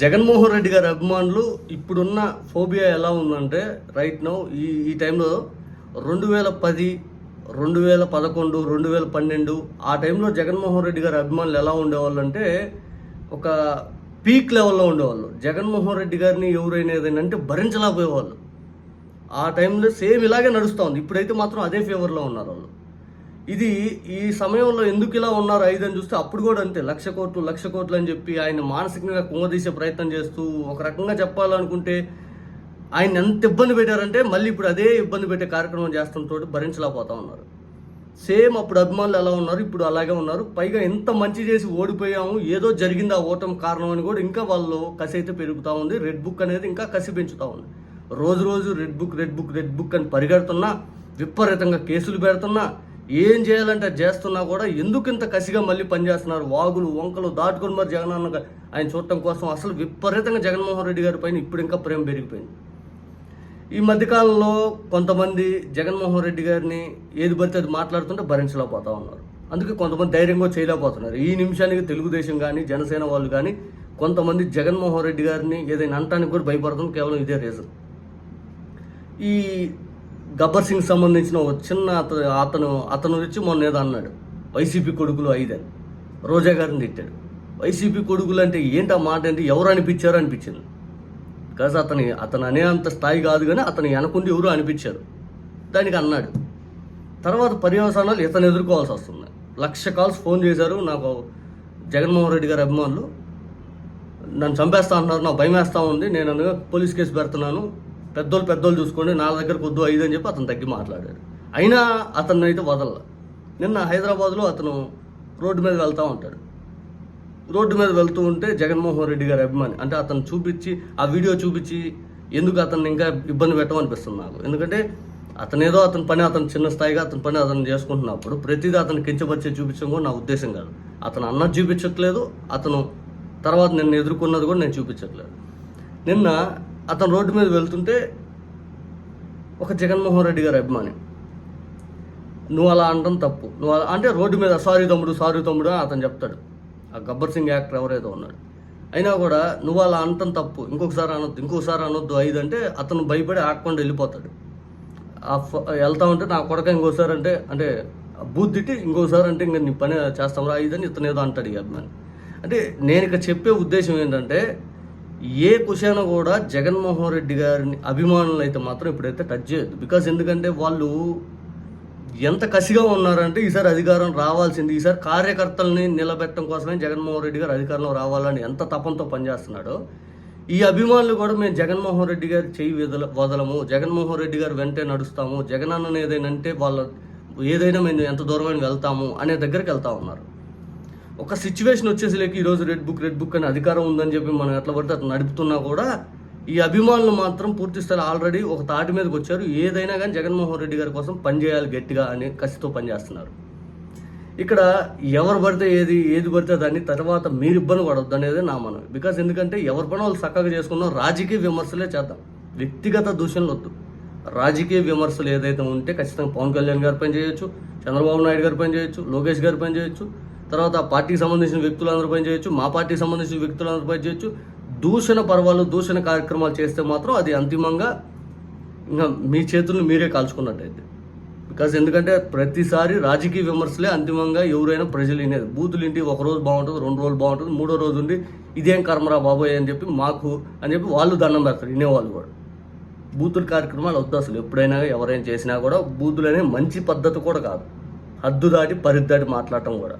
జగన్మోహన్ రెడ్డి గారి అభిమానులు ఇప్పుడున్న ఫోబియా ఎలా ఉందంటే రైట్ నౌ ఈ ఈ టైంలో రెండు వేల పది రెండు వేల పదకొండు రెండు వేల పన్నెండు ఆ టైంలో జగన్మోహన్ రెడ్డి గారి అభిమానులు ఎలా ఉండేవాళ్ళు అంటే ఒక పీక్ లెవెల్లో ఉండేవాళ్ళు. జగన్మోహన్ రెడ్డి గారిని ఎవరైనా ఏదైనా భరించలేకపోయేవాళ్ళు. ఆ టైంలో సేమ్ ఇలాగే నడుస్తూ ఉంది. ఇప్పుడైతే మాత్రం అదే ఫేవర్లో ఉన్నారు వాళ్ళు. ఇది ఈ సమయంలో ఎందుకు ఇలా ఉన్నారు ఐదు అని చూస్తే అప్పుడు కూడా అంతే. లక్ష కోట్లు లక్ష కోట్లు అని చెప్పి ఆయన మానసికంగా కుంగదీసే ప్రయత్నం చేస్తూ ఒక రకంగా చెప్పాలనుకుంటే ఆయన ఎంత ఇబ్బంది పెట్టారంటే మళ్ళీ ఇప్పుడు అదే ఇబ్బంది పెట్టే కార్యక్రమం చేస్తుంటో భరించలేకపోతా ఉన్నారు. సేమ్ అప్పుడు అభిమానులు ఎలా ఉన్నారు ఇప్పుడు అలాగే ఉన్నారు. పైగా ఎంత మంచి చేసి ఓడిపోయాము ఏదో జరిగింది ఆ ఓటమి కారణం అని కూడా ఇంకా వాళ్ళు కసి అయితే పెరుగుతూ ఉంది. రెడ్ బుక్ అనేది ఇంకా కసి పెంచుతూ ఉంది. రోజు రోజు red book red book red book అని పరిగెడుతున్నా విపరీతంగా కేసులు పెడుతున్నా ఏం చేయాలంటే చేస్తున్నా కూడా ఎందుకు ఇంత కసిగా మళ్ళీ పనిచేస్తున్నారు? వాగులు వంకలు దాటుకొని మరి జగన్ ఆయన చూడటం కోసం అసలు విపరీతంగా జగన్మోహన్ రెడ్డి గారి పైన ఇప్పుడు ఇంకా ప్రేమ పెరిగిపోయింది. ఈ మధ్యకాలంలో కొంతమంది జగన్మోహన్ రెడ్డి గారిని ఏది పడితే అది మాట్లాడుతుంటే భరించలేకపోతా ఉన్నారు. అందుకే కొంతమంది ధైర్యంగా చేయలేకపోతున్నారు. ఈ నిమిషానికి తెలుగుదేశం కానీ జనసేన వాళ్ళు కానీ కొంతమంది జగన్మోహన్ రెడ్డి గారిని ఏదైనా అంటానికి కూడా భయపడుతుంది. కేవలం ఇదే రీజన్ ఈ గబ్బర్ సింగ్ సంబంధించిన ఒక చిన్న అతను అతను అతను వచ్చి మొన్న ఏదో అన్నాడు. వైసీపీ కొడుకులు ఐదని రోజా గారిని తిట్టాడు. వైసీపీ కొడుకులు అంటే ఏంటి ఆ మాట అంటే ఎవరు అనిపించారు అనిపించింది. కాదు అతని అతను అనే అంత స్థాయి కాదు కానీ అతను వెనకుండి ఎవరు అనిపించారు? దానికి అన్నాడు. తర్వాత పర్యవసానాలు ఇతను ఎదుర్కోవాల్సి వస్తుంది. లక్ష కాల్స్ ఫోన్ చేశారు. నాకు జగన్మోహన్ రెడ్డి గారి అభిమానులు. నన్ను చంపేస్తా అంటున్నారు. నాకు భయం వేస్తూ ఉంది. నేను పోలీస్ కేసు పెడుతున్నాను. పెద్దోళ్ళు పెద్దోళ్ళు చూసుకోండి నా దగ్గర కొద్దు ఐదు అని చెప్పి అతను తగ్గి మాట్లాడాడు. అయినా అతన్ని అయితే వదల నిన్న హైదరాబాద్లో అతను రోడ్డు మీద వెళ్తూ ఉంటాడు. రోడ్డు మీద వెళ్తూ ఉంటే జగన్మోహన్ రెడ్డి గారి అభిమాని. అంటే అతను చూపించి ఆ వీడియో చూపించి ఎందుకు అతన్ని ఇంకా ఇబ్బంది పెట్టమనిపిస్తుంది నాకు. ఎందుకంటే అతను ఏదో అతని పని అతను చిన్న స్థాయిగా అతని పని అతను చేసుకుంటున్నప్పుడు ప్రతిదీ అతను కించపరిచే చూపించడం కూడా నా ఉద్దేశం కాదు. అతను అన్నది చూపించట్లేదు అతను తర్వాత నిన్ను ఎదుర్కొన్నది కూడా నేను చూపించట్లేదు. నిన్న అతను రోడ్డు మీద వెళ్తుంటే ఒక జగన్మోహన్ రెడ్డి గారి అభిమాని. నువ్వు అలా అనడం తప్పు. నువ్వు అలా అంటే రోడ్డు మీద సారీ తమ్ముడు సారీ తమ్ముడు అని అతను చెప్తాడు. ఆ గబ్బర్ సింగ్ యాక్టర్ ఎవరైతే ఉన్నాడు. అయినా కూడా నువ్వు అలా అనటం తప్పు. ఇంకొకసారి అనొద్దు ఇంకొకసారి అనొద్దు ఐదు అంటే అతను భయపడి ఆకుండా వెళ్ళిపోతాడు. ఆ ఫ- వెళ్తా ఉంటే నా కొడక ఇంకోసారి అంటే అంటే బూత్ తిట్టి ఇంకోసారి అంటే ఇంకా నీ పని చేస్తాం రా అని ఇతను ఏదో అంటాడు ఈ అభిమాని. అంటే నేను ఇక చెప్పే ఉద్దేశం ఏంటంటే ఏ కుషాన కూడా జగన్మోహన్ రెడ్డి గారిని అభిమానులు అయితే మాత్రం ఇప్పుడైతే టచ్ చేయొద్దు. బికాస్ ఎందుకంటే వాళ్ళు ఎంత కసిగా ఉన్నారంటే ఈసారి అధికారం రావాల్సింది. ఈసారి కార్యకర్తల్ని నిలబెట్టడం కోసమే జగన్మోహన్ రెడ్డి గారు అధికారంలో రావాలని ఎంత తపంతో పనిచేస్తున్నాడో ఈ అభిమానులు కూడా మేము జగన్మోహన్ రెడ్డి గారు చేయి వదల వదలము. జగన్మోహన్ రెడ్డి గారు వెంటే నడుస్తాము. జగన్ అన్నని ఏదైనా అంటే వాళ్ళ ఏదైనా మేము ఎంత దూరమైన వెళ్తాము అనే దగ్గరికి వెళ్తా ఉన్నారు. ఒక సిచ్యువేషన్ వచ్చేసరికి ఈరోజు రెడ్ బుక్ రెడ్ బుక్ అని అధికారం ఉందని చెప్పి మనం ఎట్లా పడితే అట్లా నడుపుతున్నా కూడా ఈ అభిమానులు మాత్రం పూర్తిస్థాయి ఆల్రెడీ ఒక తాటి మీదకి వచ్చారు. ఏదైనా కానీ జగన్మోహన్ రెడ్డి గారి కోసం పనిచేయాలి గట్టిగా అని కసితో పనిచేస్తున్నారు ఇక్కడ ఎవరు పడితే ఏది ఏది పడితే దాన్ని తర్వాత మీరు ఇబ్బంది పడొద్దు అనేది నా మనం బికాస్ ఎందుకంటే ఎవరి పని వాళ్ళు చక్కగా చేసుకున్నాం రాజకీయ విమర్శలే చేద్దాం. వ్యక్తిగత దూషణలు వద్దు రాజకీయ విమర్శలు ఏదైతే ఉంటే ఖచ్చితంగా పవన్ కళ్యాణ్ గారి పని చేయొచ్చు చంద్రబాబు నాయుడు గారి పని చేయొచ్చు లోకేష్ గారి పని చేయొచ్చు తర్వాత ఆ పార్టీకి సంబంధించిన వ్యక్తులందరూ పని చేయొచ్చు మా పార్టీకి సంబంధించిన వ్యక్తులందరూ పని చేయొచ్చు. దూషణ పర్వాలు దూషణ కార్యక్రమాలు చేస్తే మాత్రం అది అంతిమంగా ఇంకా మీ చేతులను మీరే కాల్చుకున్నట్టయితే. బికాజ్ ఎందుకంటే ప్రతిసారి రాజకీయ విమర్శలే అంతిమంగా ఎవరైనా ప్రజలు వినేది బూతులు ఇంటి ఒక రోజు బాగుంటుంది రెండు రోజులు బాగుంటుంది మూడో రోజు ఉండి ఇదేం కర్మరా బాబోయ్ అని చెప్పి మాకు అని చెప్పి వాళ్ళు దండం పెడతారు వినేవాళ్ళు కూడా. బూతుల కార్యక్రమాలు వద్దు అసలు ఎప్పుడైనా ఎవరైనా చేసినా కూడా బూతులు అనే మంచి పద్ధతి కూడా కాదు. హద్దు దాటి పరిద్దాటి మాట్లాడటం కూడా.